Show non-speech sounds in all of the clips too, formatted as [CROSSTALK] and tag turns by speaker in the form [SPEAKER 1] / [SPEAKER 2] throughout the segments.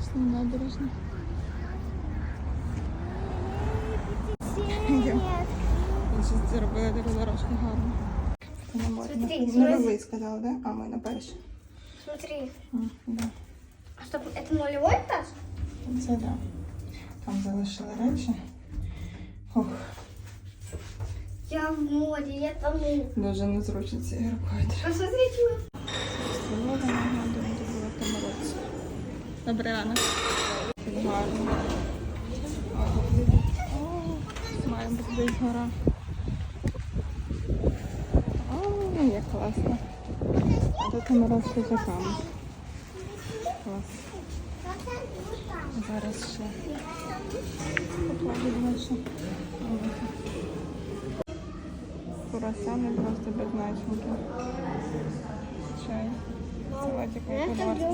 [SPEAKER 1] класна набережна.
[SPEAKER 2] Нет.
[SPEAKER 1] Вони ще зробили таку дорожку гарну. На морі.
[SPEAKER 2] Смотри,
[SPEAKER 1] На
[SPEAKER 2] смотри.
[SPEAKER 1] новий сказали, да? А ми на перший.
[SPEAKER 2] Смотри.
[SPEAKER 1] М, да.
[SPEAKER 2] А что, это нулевой этаж?
[SPEAKER 1] Це да. Там залишили речі. Ох,
[SPEAKER 2] Я в море, я тону.
[SPEAKER 1] дуже незручно цією рукою.
[SPEAKER 2] Посмотрите.
[SPEAKER 1] Погода нагадує, Добрий ранок. Гарно. Має бути гора. О, як класно. А тут росли жаками. Клас. Зараз ще покладу нашу. Курасани просто без начинки. Чай. Салатик подавати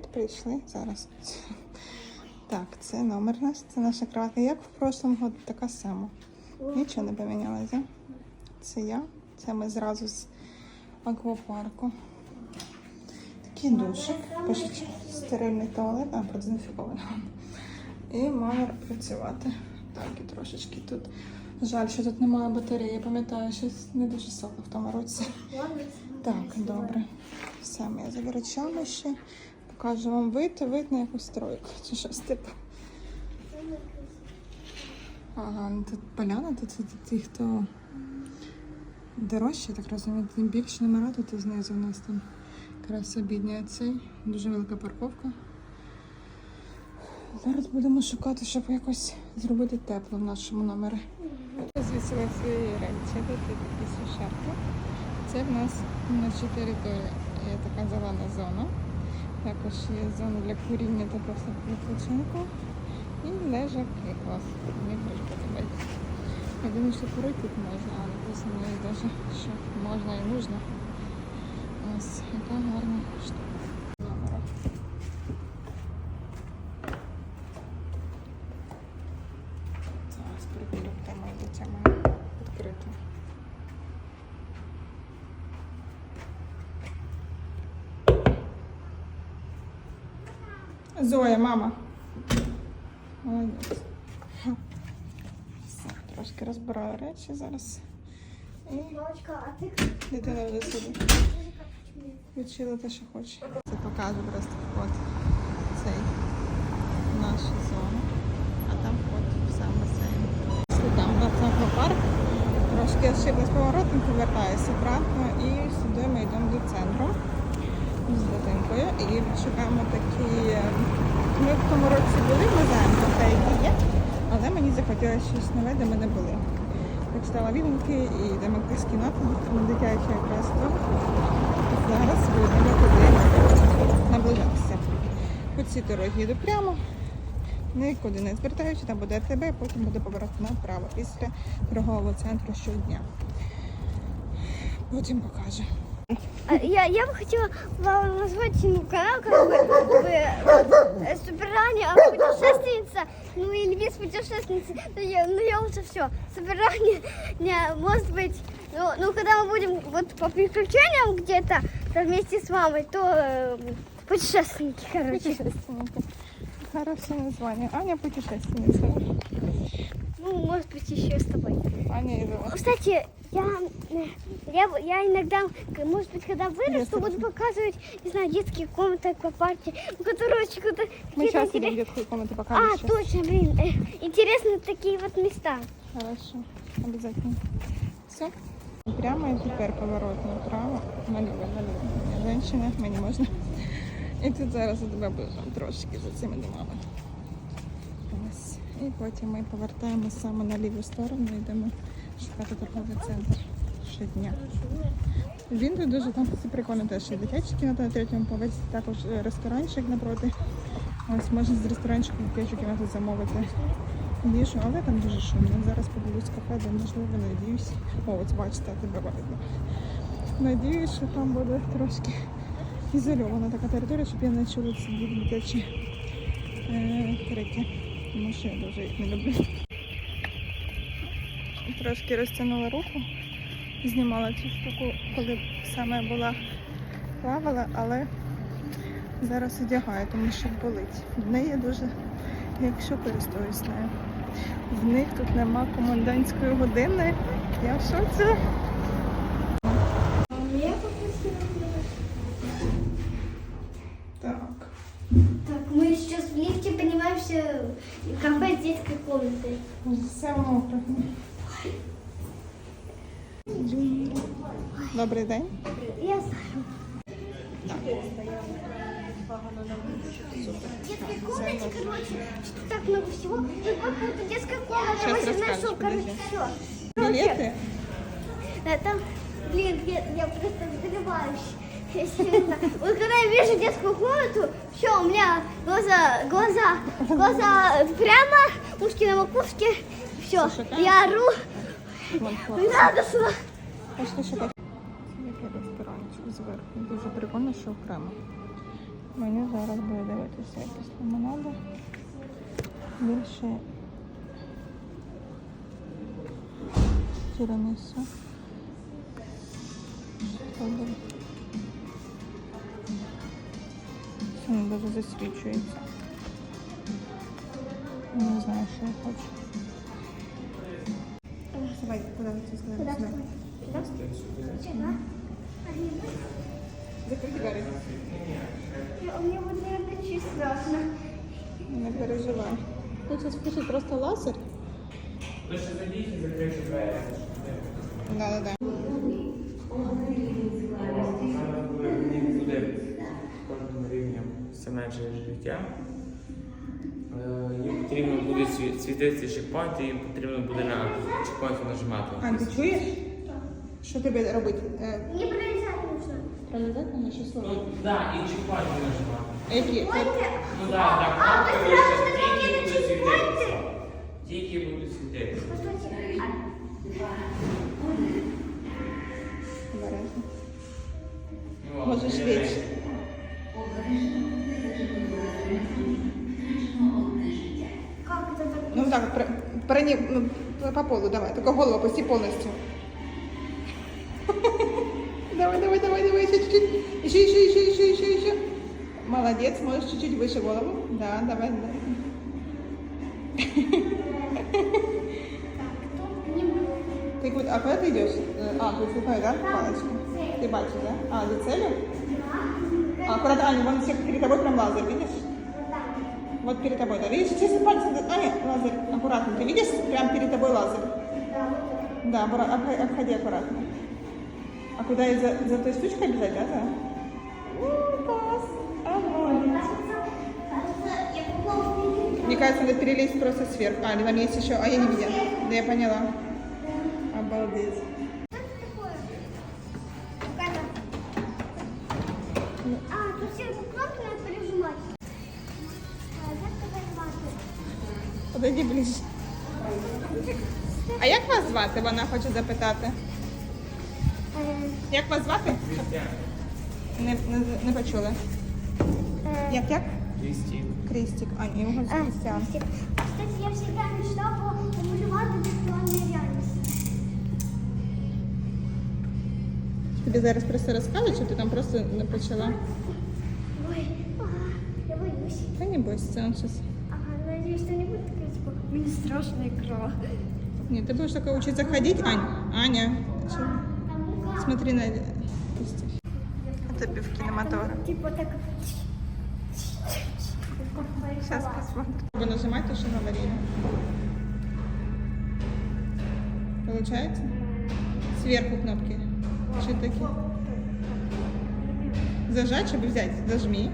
[SPEAKER 1] Привіт, прийшли зараз. Так, це номер наш, це наша кроватка. Як в прошлому году, така сама. Нічого не помінялося. Це я. Це ми зразу з аквапарку. Такий душик. Пишуть стерильний туалет, а продезінфікований. І має працювати. Так, і трошечки тут. Жаль, що тут немає батареї. Пам'ятаю, щось не дуже сохло в тому році. Так, добре. Все, ми за ще. Покажу вам вид, вид на якусь стройку чи щось типу. Ага, ну тут поляна, тут ті, хто дорожче, так розумію, тим більше номера тут знизу у нас там якраз обідня цей. Дуже велика парковка. Зараз будемо шукати, щоб якось зробити тепло в нашому номері. Звісила свої речі, тут такі сушарки. Це в нас наша територія. Є така зелена зона. Також є зона для куріння та просто відпочинку. І лежаки клас. Мені дуже подобається. Я думаю, що курити тут можна, але написано навіть, що можна і нужно. Ось, яка гарна штука. Зараз де моє дитя має відкрито. Зоя, мама. Молодець. Все, трошки розбираю речі зараз. І дитина буде собі відчила те, що хоче. Це покажу просто вход цей в нашу зону. А там вход в сам басейн. Там у нас аквапарк. Трошки ошиблась поворотом, повертаюся обратно і сюди ми йдемо до центру з дитинкою і шукаємо такі. е, Ми в тому році були, знаємо про те, які є, але мені захотілося щось нове, де ми не були. Почитала відгуки і йдемо якусь кімнату, на дитячу якраз то. Зараз будемо туди наближатися. По цій дорогі йду прямо, нікуди не звертаючи, там буде РТБ, потім буде поворот направо після торгового центру щодня. Потім покаже.
[SPEAKER 2] А, Я, я бы хотела вам назвать ну, канал, как бы, вы, э, Суперранее путешественница, ну или без путешественницы, но я, ну я лучше все. Суперранее, не, может быть, ну, ну когда мы будем вот по приключениям где-то то вместе с мамой, то э, путешественники, короче.
[SPEAKER 1] Путешественники. Хорошее название. Аня путешественница.
[SPEAKER 2] Ну, может быть, еще с тобой.
[SPEAKER 1] Аня Изова.
[SPEAKER 2] Кстати, я, э, я, я иногда, к- может быть, когда вырасту, буду показывать, не знаю, детские комнаты, аквапарки, ну, которые очень круто.
[SPEAKER 1] Мы
[SPEAKER 2] какие-то
[SPEAKER 1] сейчас
[SPEAKER 2] интерес-
[SPEAKER 1] идем в детскую комнату
[SPEAKER 2] А,
[SPEAKER 1] покажем сейчас.
[SPEAKER 2] точно, блин, э, интересные такие вот места.
[SPEAKER 1] Хорошо, обязательно. Все, Прямо і тепер поворот направо. Наліво, наліво. Женщина, мені можна. [LAUGHS] І тут зараз у тебе буде трошки за цими домами. І потім ми повертаємо саме на ліву сторону і йдемо шукати торговий центр щодня. Він тут дуже там прикольно теж є дитячі кімната на третьому поверсі, також е, ресторанчик напроти. Ось можна з ресторанчику в дитячу кімнату замовити їжу, але там дуже шумно. Зараз подивлюсь кафе, де можливо надіюсь. О, ось бачите, тебе видно. Надіюсь, що там буде трошки ізольована така територія, щоб я не чула ці дитячі е, крики. Тому що я дуже їх не люблю. Трошки розтягнула руку, знімала цю штуку, коли саме була плавала, але зараз одягаю, тому що болить. В неї дуже, якщо користуюсь нею. В них тут нема комендантської години. Я в шоці.
[SPEAKER 2] Поднимаемся в кафе с детской комнатой.
[SPEAKER 1] Все мокро. Добрий день.
[SPEAKER 2] Я знаю. Детской комнате, короче, что так много всего. Тут какая-то детская комната,
[SPEAKER 1] Щас
[SPEAKER 2] Вася
[SPEAKER 1] расскажешь,
[SPEAKER 2] нашел, короче,
[SPEAKER 1] подожди.
[SPEAKER 2] все.
[SPEAKER 1] Білети?
[SPEAKER 2] Да, там, блин, я, я просто взрываюсь. Вот когда я вижу детскую комнату, все, у меня глаза, глаза, глаза прямо, ушки на макушке, все, я ору, надо сюда.
[SPEAKER 1] Пошли шукати. Це який ресторанчик зверху. Дуже прикольно, що окремо. Мені зараз буде дивитися якісь лимонади. Більше тірамісу. Добре. Це не дуже засвічується. Не знаю, що я хочу. Давай, куди ви це
[SPEAKER 2] Куда?
[SPEAKER 1] сказали?
[SPEAKER 2] Куда? Сюда.
[SPEAKER 1] Закрити двері.
[SPEAKER 2] Я- Мне вот, наверное, чуть страшно.
[SPEAKER 1] Не переживай. Хочу спустити просто лазер.
[SPEAKER 3] Лише зайдіть і закрийте двері.
[SPEAKER 1] Да, да, да.
[SPEAKER 3] Зараз буде мені туди з кожним рівнем Все менше життя. Е, Їм потрібно буде сві- світити чекпоінти, їм потрібно буде на чекпоінти нажимати.
[SPEAKER 1] А, ти чуєш? Що тобі робити? Мені
[SPEAKER 2] Мне пролезать нужно.
[SPEAKER 1] Пролізати на
[SPEAKER 3] число? так, і чекпоінти нажимати.
[SPEAKER 1] Які?
[SPEAKER 3] Ну так, так,
[SPEAKER 1] полу давай. Только голову опусти полностью. [LAUGHS] Давай, давай, давай, давай, еще чуть-чуть. Еще, еще, еще, еще, еще, еще. Молодец, можешь чуть-чуть выше голову. Да, давай, да. [LAUGHS]
[SPEAKER 2] Не буду.
[SPEAKER 1] Ты куда, а куда ты идешь? Э, А, ты слепая, да, палочка? Ты бачишь, да? А, за целью? А, аккуратно, Аня, вон всех перед тобой прям лазер, видишь? Вот перед тобой, да, видишь? Сейчас пальцем, Аня, лазер, аккуратно. Ты видишь? Прям перед тобой лазер. Да, обх- обходи аккуратно. А куда и за, той штучкой бежать, да? да? У, класс. Огонь.
[SPEAKER 2] Я попала
[SPEAKER 1] Мне кажется, надо перелезть просто сверху. А, там есть еще. А я не видела. Да я поняла. Звати? Вона хоче запитати. Як вас звати? Не, не, не почули. Як як?
[SPEAKER 3] Крістін.
[SPEAKER 1] Крістік. А, ні, його Крістіан.
[SPEAKER 2] Кстати, я всегда мечтала помалювати віртуальну реальність.
[SPEAKER 1] Тобі зараз просто розкажуть, чи ти там просто не почала?
[SPEAKER 2] Ой, я боюсь.
[SPEAKER 1] Та не бойся, це он щас.
[SPEAKER 2] Ага, надеюсь, что не будет такая, типа, мне страшная игра.
[SPEAKER 1] Ні, ти будеш тільки вчитися ходити, Ань. Аня. Чи-
[SPEAKER 2] Там мука.
[SPEAKER 1] Смотри на Кристі. Це в кінематограф.
[SPEAKER 2] Типа так.
[SPEAKER 1] Сейчас посмотрим. Вы нажимаете, что говорили. Получается? Сверху кнопки. Чи такі? Зажать, щоб взяти. Зажми.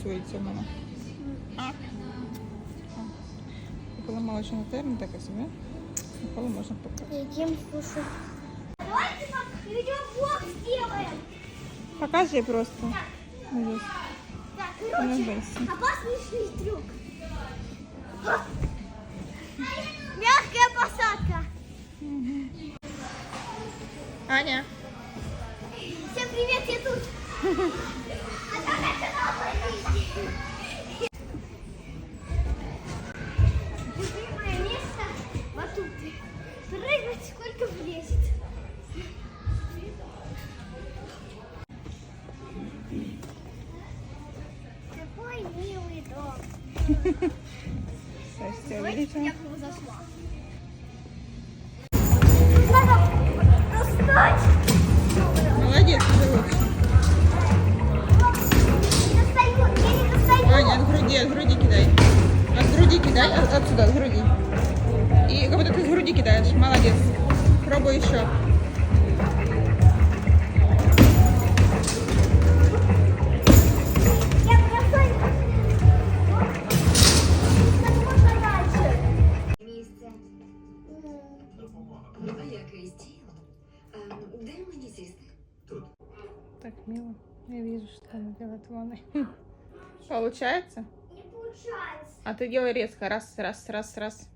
[SPEAKER 1] воно фіксується в мене. А. А. Коли молочний термін, так і собі. Коли можна покати.
[SPEAKER 2] Едим, слушай. Давайте видеоблог сделаем.
[SPEAKER 1] Покажи просто. Ужас.
[SPEAKER 2] Так,
[SPEAKER 1] Не
[SPEAKER 2] короче,
[SPEAKER 1] бойся.
[SPEAKER 2] опасный трюк. Мягкая посадка.
[SPEAKER 1] Аня.
[SPEAKER 2] Всем привет, я тут.
[SPEAKER 4] Thank you. Де мені сісти?
[SPEAKER 1] Так мило. Я вижу, что она делает в ванной. [LAUGHS] Получается?
[SPEAKER 2] Не получается.
[SPEAKER 1] А ты делай резко. Раз, раз, раз, раз.